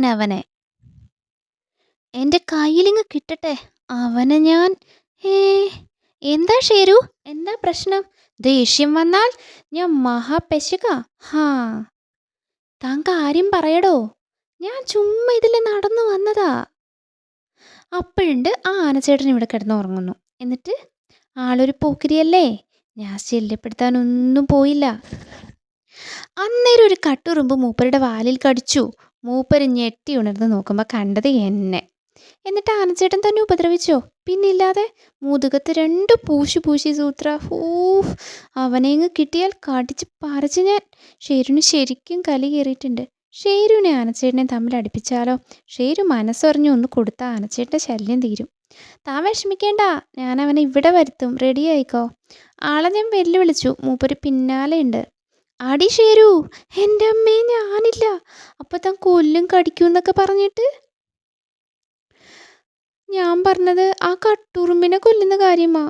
ഞാൻ അവനെ. എന്റെ കയ്യിലിങ്ങ് കിട്ടട്ടെ അവനെ ഞാൻ. ഏ എന്താ ഷേരു? എന്താ പ്രശ്നം? ദേഷ്യം വന്നാൽ ഞാൻ മഹാപെശക. ഹാ താൻ കാര്യം പറയടോ? ഞാൻ ചുമ്മാ ഇതിൽ നടന്നു വന്നതാ. അപ്പോഴുണ്ട് ആ ആനച്ചേട്ടൻ ഇവിടെ കിടന്ന് ഉറങ്ങുന്നു എന്നിട്ട് ആളൊരു പോക്കിരിയല്ലേ? ഞാൻ ശല്യപ്പെടുത്താനൊന്നും പോയില്ല. അന്നേരം ഒരു കട്ടുറുമ്പ് മൂപ്പരുടെ വാലിൽ കടിച്ചു. മൂപ്പര് ഞെട്ടി ഉണർന്ന് നോക്കുമ്പോൾ കണ്ടത് എന്നെ. എന്നിട്ട് ആനച്ചേട്ടൻ തന്നെ ഉപദ്രവിച്ചോ? പിന്നില്ലാതെ മുതുകത്ത് രണ്ട് പൂശി പൂശി സൂത്ര. ഊഫ് അവനെങ്ങ് കിട്ടിയാൽ കടിച്ച് പറിച്ച് ഞാൻ. ഷേരുവിന് ശരിക്കും കലി കയറിയിട്ടുണ്ട്. ഷേരുവിനെ ആനച്ചേട്ടനെ തമ്മിൽ അടുപ്പിച്ചാലോ? ഷേരു മനസ്സറിഞ്ഞ് ഒന്ന് കൊടുത്ത ആനച്ചേട്ടന്റെ ശല്യം തീരും. താൻ വിഷമിക്കേണ്ട ഞാൻ അവനെ ഇവിടെ വരുത്തും. റെഡി ആയിക്കോ? ആളെ ഞാൻ വെല്ലുവിളിച്ചു. മൂപ്പര് പിന്നാലെ ഉണ്ട് അടി ഷേരു എന്റെ അമ്മേ ഞാനില്ല. അപ്പൊ താൻ കൊല്ലും കടിക്കും എന്നൊക്കെ പറഞ്ഞിട്ട് ഞാൻ പറഞ്ഞത് ആ കട്ടുറുമ്പിനെ കൊല്ലുന്ന കാര്യമാ.